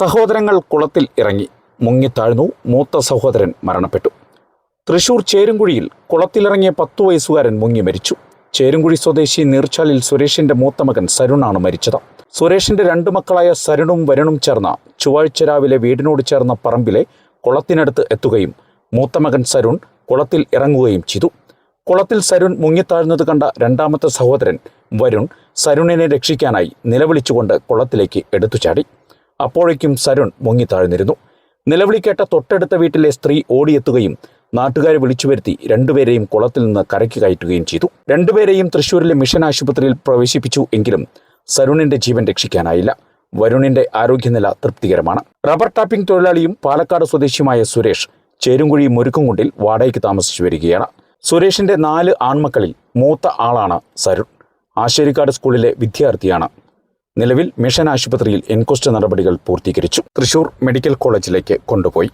സഹോദരങ്ങൾ കുളത്തിൽ ഇറങ്ങി. മുങ്ങിത്താഴ്ന്നു മൂത്ത സഹോദരൻ മരണപ്പെട്ടു. തൃശൂർ ചേരുംകുഴിയിൽ കുളത്തിലിറങ്ങിയ പത്തു വയസ്സുകാരൻ മുങ്ങി മരിച്ചു. ചേരുംകുഴി സ്വദേശി നീർച്ചാലിൽ സുരേഷിന്റെ മൂത്ത മകൻ സരുണാണ് മരിച്ചത്. സുരേഷിന്റെ രണ്ടു മക്കളായ സരുണും വരുണും ചേർന്ന ചൊവ്വാഴ്ച രാവിലെ വീടിനോട് ചേർന്ന പറമ്പിലെ കുളത്തിനടുത്ത് എത്തുകയും മൂത്ത മകൻ സരുൺ കുളത്തിൽ ഇറങ്ങുകയും ചെയ്തു. കുളത്തിൽ സരുൺ മുങ്ങിത്താഴ്ന്നത് കണ്ട രണ്ടാമത്തെ സഹോദരൻ വരുൺ സരുണിനെ രക്ഷിക്കാനായി നിലവിളിച്ചുകൊണ്ട് കുളത്തിലേക്ക് എടുത്തുചാടി. അപ്പോഴേക്കും സരുൺ മുങ്ങിത്താഴ്ന്നിരുന്നു. നിലവിളി കേട്ട തൊട്ടടുത്ത വീട്ടിലെ സ്ത്രീ ഓടിയെത്തുകയും നാട്ടുകാരെ വിളിച്ചു വരുത്തി രണ്ടുപേരെയും കുളത്തിൽ നിന്ന് കരയ്ക്ക് കയറ്റുകയും ചെയ്തു. രണ്ടുപേരെയും തൃശൂരിലെ മിഷൻ ആശുപത്രിയിൽ പ്രവേശിപ്പിച്ചു എങ്കിലും സരുണിന്റെ ജീവൻ രക്ഷിക്കാനായില്ല. വരുണിന്റെ ആരോഗ്യനില തൃപ്തികരമാണ്. റബ്ബർ ടാപ്പിംഗ് തൊഴിലാളിയും പാലക്കാട് സ്വദേശിയുമായ സുരേഷ് ചേരുംകുഴി മുരുക്കുംകുണ്ടിൽ വാടകയ്ക്ക് താമസിച്ചു വരികയാണ്. സുരേഷിന്റെ നാല് ആൺമക്കളിൽ മൂത്ത ആളാണ് സരുൺ. ആശേരിക്കാട് സ്കൂളിലെ വിദ്യാർത്ഥിയാണ് നിലവിൽ മിഷൻ ആശുപത്രിയിൽ എൻക്വസ്റ്റ് നടപടികൾ പൂർത്തീകരിച്ചു. തൃശൂർ മെഡിക്കൽ കോളേജിലേക്ക് കൊണ്ടുപോയി.